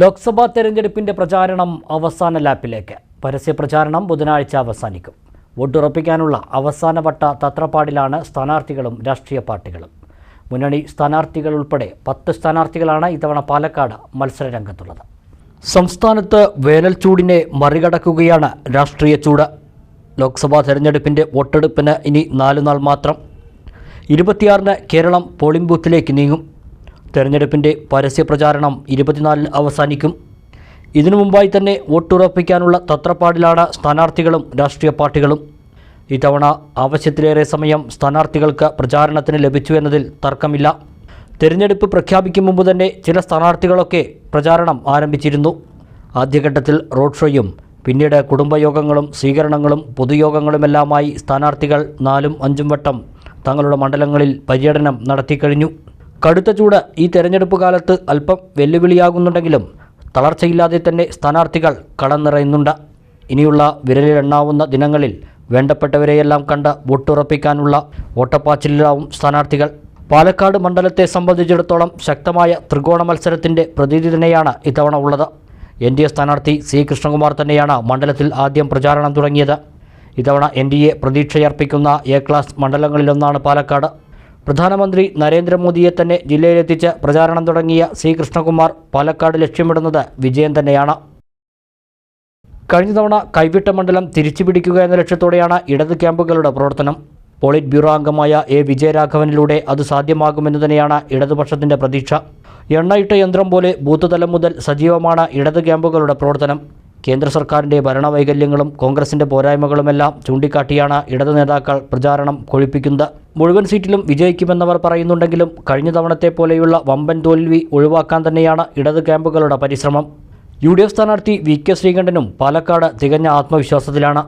ലോക്സഭാ തെരഞ്ഞെടുപ്പിന്റെ പ്രചാരണം അവസാന ലാപ്പിലേക്ക്. പരസ്യ പ്രചാരണം ബുധനാഴ്ച അവസാനിക്കും. വോട്ടുറപ്പിക്കാനുള്ള അവസാനവട്ട തത്രപ്പാടിലാണ് സ്ഥാനാർത്ഥികളും രാഷ്ട്രീയ പാർട്ടികളും. മുന്നണി സ്ഥാനാർത്ഥികൾ ഉൾപ്പെടെ പത്ത് സ്ഥാനാർത്ഥികളാണ് ഇത്തവണ പാലക്കാട് മത്സരരംഗത്തുള്ളത്. സംസ്ഥാനത്ത് വേനൽ ചൂടിനെ മറികടക്കുകയാണ് രാഷ്ട്രീയ ചൂട്. ലോക്സഭാ തെരഞ്ഞെടുപ്പിന്റെ വോട്ടെടുപ്പിന് ഇനി നാലു നാൾ മാത്രം. ഇരുപത്തിയാറിന് കേരളം പോളിംഗ് ബൂത്തിലേക്ക് നീങ്ങും. തെരഞ്ഞെടുപ്പിന്റെ പരസ്യപ്രചാരണം ഇരുപത്തിനാലിന് അവസാനിക്കും. ഇതിനു മുമ്പായി തന്നെ വോട്ടുറപ്പിക്കാനുള്ള തത്രപ്പാടിലാണ് സ്ഥാനാർത്ഥികളും രാഷ്ട്രീയ പാർട്ടികളും. ഇത്തവണ ആവശ്യത്തിലേറെ സമയം സ്ഥാനാർത്ഥികൾക്ക് പ്രചാരണത്തിന് ലഭിച്ചു എന്നതിൽ തർക്കമില്ല. തെരഞ്ഞെടുപ്പ് പ്രഖ്യാപിക്കും മുമ്പ് തന്നെ ചില സ്ഥാനാർത്ഥികളൊക്കെ പ്രചാരണം ആരംഭിച്ചിരുന്നു. ആദ്യഘട്ടത്തിൽ റോഡ് ഷോയും പിന്നീട് കുടുംബയോഗങ്ങളും സ്വീകരണങ്ങളും പൊതുയോഗങ്ങളുമെല്ലാമായി സ്ഥാനാർത്ഥികൾ നാലും അഞ്ചും വട്ടം തങ്ങളുടെ മണ്ഡലങ്ങളിൽ പര്യടനം നടത്തിക്കഴിഞ്ഞു. കടുത്ത ചൂട് ഈ തെരഞ്ഞെടുപ്പ് കാലത്ത് അല്പം വെല്ലുവിളിയാകുന്നുണ്ടെങ്കിലും തളർച്ചയില്ലാതെ തന്നെ സ്ഥാനാർത്ഥികൾ കടന്നിറയുന്നുണ്ട്. ഇനിയുള്ള വിരലിലെണ്ണാവുന്ന ദിനങ്ങളിൽ വേണ്ടപ്പെട്ടവരെയെല്ലാം കണ്ട് വോട്ടുറപ്പിക്കാനുള്ള ഓട്ടപ്പാച്ചിലാവും സ്ഥാനാർത്ഥികൾ. പാലക്കാട് മണ്ഡലത്തെ സംബന്ധിച്ചിടത്തോളം ശക്തമായ ത്രികോണ മത്സരത്തിന്റെ പ്രതീതി തന്നെയാണ് ഇത്തവണ ഉള്ളത്. എൻ ഡി എ സ്ഥാനാർത്ഥി സി കൃഷ്ണകുമാർ തന്നെയാണ് മണ്ഡലത്തിൽ ആദ്യം പ്രചാരണം തുടങ്ങിയത്. ഇത്തവണ എൻ ഡി എ പ്രതീക്ഷയർപ്പിക്കുന്ന എ ക്ലാസ് മണ്ഡലങ്ങളിലൊന്നാണ് പാലക്കാട്. പ്രധാനമന്ത്രി നരേന്ദ്രമോദിയെ തന്നെ ജില്ലയിലെത്തിച്ച് പ്രചാരണം തുടങ്ങിയ സി കൃഷ്ണകുമാർ പാലക്കാട് ലക്ഷ്യമിടുന്നത് വിജയം തന്നെയാണ്. കഴിഞ്ഞ തവണ കൈവിട്ട മണ്ഡലം തിരിച്ചുപിടിക്കുക എന്ന ലക്ഷ്യത്തോടെയാണ് ഇടത് ക്യാമ്പുകളുടെ പ്രവർത്തനം. പോളിറ്റ് ബ്യൂറോ അംഗമായ എ വിജയരാഘവനിലൂടെ അത് സാധ്യമാകുമെന്ന് തന്നെയാണ് ഇടതുപക്ഷത്തിന്റെ പ്രതീക്ഷ. എണ്ണയിട്ട യന്ത്രം പോലെ ബൂത്ത് തലം മുതൽ സജീവമാണ് ഇടത് ക്യാമ്പുകളുടെ പ്രവർത്തനം. കേന്ദ്ര സർക്കാരിന്റെ ഭരണവൈകല്യങ്ങളും കോൺഗ്രസിന്റെ പോരായ്മകളുമെല്ലാം ചൂണ്ടിക്കാട്ടിയാണ് ഇടതു നേതാക്കൾ പ്രചാരണം കൊഴിപ്പിക്കുന്നത്. മുഴുവൻ സീറ്റിലും വിജയിക്കുമെന്നവർ പറയുന്നുണ്ടെങ്കിലും കഴിഞ്ഞ തവണത്തെ പോലെയുള്ള വമ്പൻ തോൽവി ഒഴിവാക്കാൻ തന്നെയാണ് ഇടത് ക്യാമ്പുകളുടെ പരിശ്രമം. യു ഡി എഫ് സ്ഥാനാർത്ഥി വി കെ ശ്രീകണ്ഠനും പാലക്കാട് തികഞ്ഞ ആത്മവിശ്വാസത്തിലാണ്.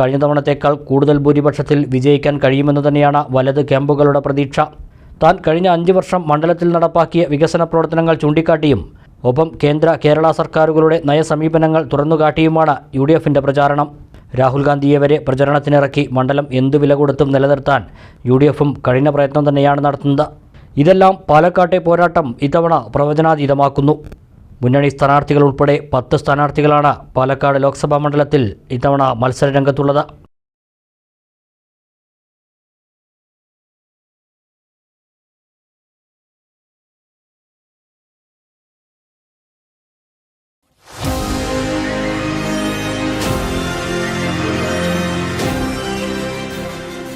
കഴിഞ്ഞ തവണത്തേക്കാൾ കൂടുതൽ ഭൂരിപക്ഷത്തിൽ വിജയിക്കാൻ കഴിയുമെന്ന് തന്നെയാണ് വലത് ക്യാമ്പുകളുടെ പ്രതീക്ഷ. താൻ കഴിഞ്ഞ അഞ്ച് വർഷം മണ്ഡലത്തിൽ നടപ്പാക്കിയ വികസന പ്രവർത്തനങ്ങൾ ചൂണ്ടിക്കാട്ടിയും ഒപ്പം കേന്ദ്ര കേരള സർക്കാരുകളുടെ നയസമീപനങ്ങൾ തുറന്നുകാട്ടിയുമാണ് യു ഡി എഫിന്റെ പ്രചാരണം. രാഹുൽ ഗാന്ധിയെ വരെ പ്രചരണത്തിനിറക്കി മണ്ഡലം എന്തു വില കൊടുത്തും നിലനിർത്താൻ യു ഡി എഫും കഴിഞ്ഞ പ്രയത്നം തന്നെയാണ് നടത്തുന്നത്. ഇതെല്ലാം പാലക്കാട്ടെ പോരാട്ടം ഇത്തവണ പ്രവചനാതീതമാക്കുന്നു. മുന്നണി സ്ഥാനാർത്ഥികൾ ഉൾപ്പെടെ പത്ത് സ്ഥാനാർത്ഥികളാണ് പാലക്കാട് ലോക്സഭാ മണ്ഡലത്തിൽ ഇത്തവണ മത്സര